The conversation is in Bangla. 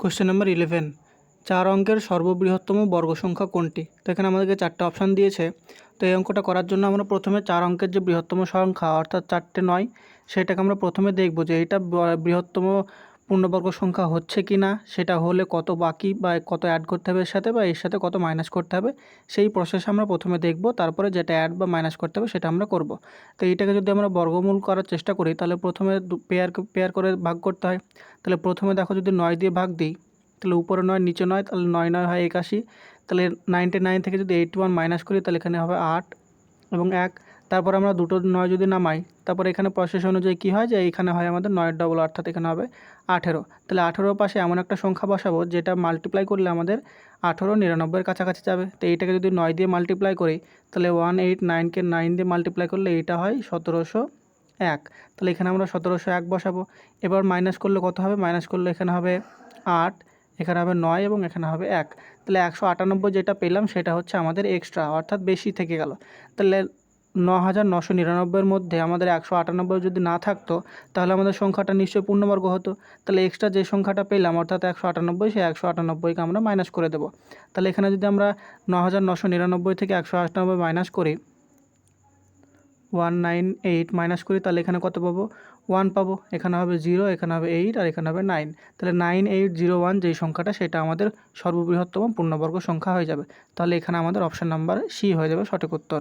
কোশ্চেন নাম্বার ইলেভেন চার অঙ্কের সর্ববৃহত্তম বর্গ সংখ্যা কোনটি? তো এখানে আমাদেরকে চারটে অপশান দিয়েছে। তো এই অঙ্কটা করার জন্য আমরা প্রথমে চার অঙ্কের যে বৃহত্তম সংখ্যা, অর্থাৎ চারটে নয়, সেটাকে আমরা প্রথমে দেখব যে এটা বৃহত্তম পূর্ণবর্গ সংখ্যা হচ্ছে কি না, সেটা হলে কত বাকি বা কত অ্যাড করতে হবে এর সাথে বা এর সাথে কত মাইনাস করতে হবে, সেই প্রসেস আমরা প্রথমে দেখব, তারপরে যেটা অ্যাড বা মাইনাস করতে হবে সেটা আমরা করব। তো এইটাকে যদি আমরা বর্গমূল করার চেষ্টা করি, তাহলে প্রথমে পেয়ার পেয়ার করে ভাগ করতে হয়। তাহলে প্রথমে দেখো যদি নয় দিয়ে ভাগ দিই, তাহলে উপরে নয়, নিচে নয়, তাহলে নয় নয় হয় একাশি, তাহলে নাইনটি নাইন থেকে যদি এইটটি ওয়ান মাইনাস করি, তাহলে এখানে হবে আট, এবং এক তারপর আমরা দুটো নয় যদি নামাই, তারপর এখানে প্রসেস অনুযায়ী কী হয়? যে এখানে হয় আমাদের নয়ের ডবল অর্থাৎ এখানে হবে আঠেরো। তাহলে আঠেরোর পাশে এমন একটা সংখ্যা বসাবো যেটা মাল্টিপ্লাই করলে আমাদের আঠেরো নিরানব্বইয়ের কাছাকাছি যাবে। তো এইটাকে যদি নয় দিয়ে মাল্টিপ্লাই করি, তাহলে ওয়ান এইট নাইনকে নাইন দিয়ে মাল্টিপ্লাই করলে এইটা হয় সতেরোশো এক। তাহলে এখানে আমরা সতেরোশো এক বসাবো। এবার মাইনাস করলে কত হবে? মাইনাস করলে এখানে হবে আট, এখানে হবে নয় এবং এখানে হবে এক। তাহলে একশো আটানব্বই যেটা পেলাম সেটা হচ্ছে আমাদের এক্সট্রা অর্থাৎ বেশি থেকে গেল। তাহলে ন হাজার নশো নিরানব্বইয়ের মধ্যে আমাদের একশো আটানব্বই যদি না থাকতো, তাহলে আমাদের সংখ্যাটা নিশ্চয়ই পূর্ণবর্গ হতো। তাহলে এক্সট্রা যে সংখ্যাটা পেলাম, অর্থাৎ একশো আটানব্বই, সেই একশো আটানব্বইকে আমরা মাইনাস করে দেবো। তাহলে এখানে যদি আমরা ন হাজার নশো নিরানব্বই থেকে একশো আটানব্বই মাইনাস করি, ওয়ান নাইন এইট মাইনাস করি, তাহলে এখানে কত পাবো? ওয়ান পাবো। এখানে হবে জিরো এখানে হবে এইট আর এখানে হবে নাইন তাহলে নাইন এইট জিরো ওয়ান যেই সংখ্যাটা, সেটা আমাদের সর্ববৃহত্তম পূর্ণবর্গ সংখ্যা হয়ে যাবে। তাহলে এখানে আমাদের অপশান নাম্বার সি হয়ে যাবে সঠিক উত্তর।